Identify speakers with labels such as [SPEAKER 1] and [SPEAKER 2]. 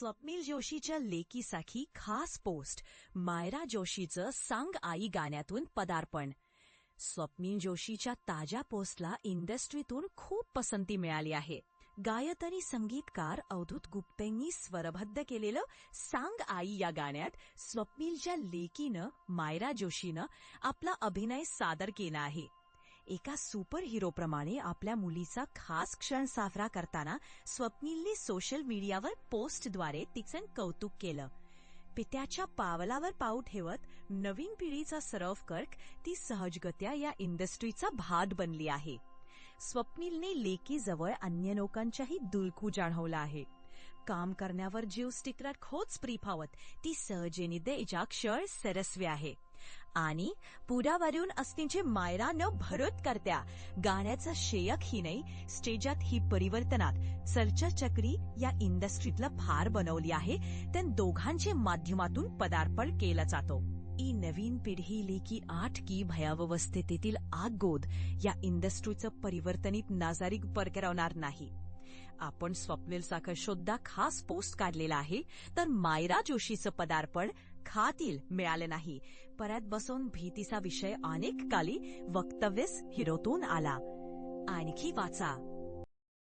[SPEAKER 1] स्वप्नील जोशीच्या लेकीसाठी खास पोस्ट. मायरा जोशीचं सांग आई गाण्यातून पदार्पण. स्वप्नील जोशीच्या ताज्या पोस्टला इंडस्ट्रीतून खूप पसंती मिळाली आहे. गायक आणि संगीतकार अवधूत गुप्तेंनी स्वरबद्ध केलेलं सांग आई या गाण्यात स्वप्नीलच्या लेकीनं मायरा जोशीनं आपला अभिनय सादर केला आहे. एका सुपर हिरोप्रमाणे आपल्या मुलीचा खास क्षण साजरा करताना स्वप्नीलने सोशल मीडियावर पोस्टद्वारे तिचं कौतुक केलं. पित्याच्या पावलावर पाव ठेवत नवीन पिढीचा सरफ कर्क ती सहजगत्या या इंडस्ट्रीचा भाग बनली आहे. स्वप्नीलने लेकीजवळ अन्य लोकांच्याही दुलखू जाणवला आहे. काम करण्यावर जीव स्टिकरात खोच प्रिफावत ती सहजेनी देजा क्षळ सरस्वी आहे. आणि पुरावरून असतींचे मायरा न भरत करत्या. गाण्याचं शेयक ही नाही स्टेजात ही परिवर्तनात. चर्चा चक्री या इंडस्ट्रीतलं फार बनवली आहे त्या दोघांचे माध्यमातून पदार्पण केलं जातो. ई नवीन पिढी लेकी आठ की भयावस्थेतील आगोद या इंडस्ट्रीचं परिवर्तनित नाजारीक परकरवणार नाही. आपण स्वप्नील साखर शोधा खास पोस्ट काढलेला आहे तर मायरा जोशीचं पदार्पण खातील मिळाले नाही. परत बसून भीतीचा विषय अनेक काली वक्तव्यस हिरोतून आला. आणखी वाचा.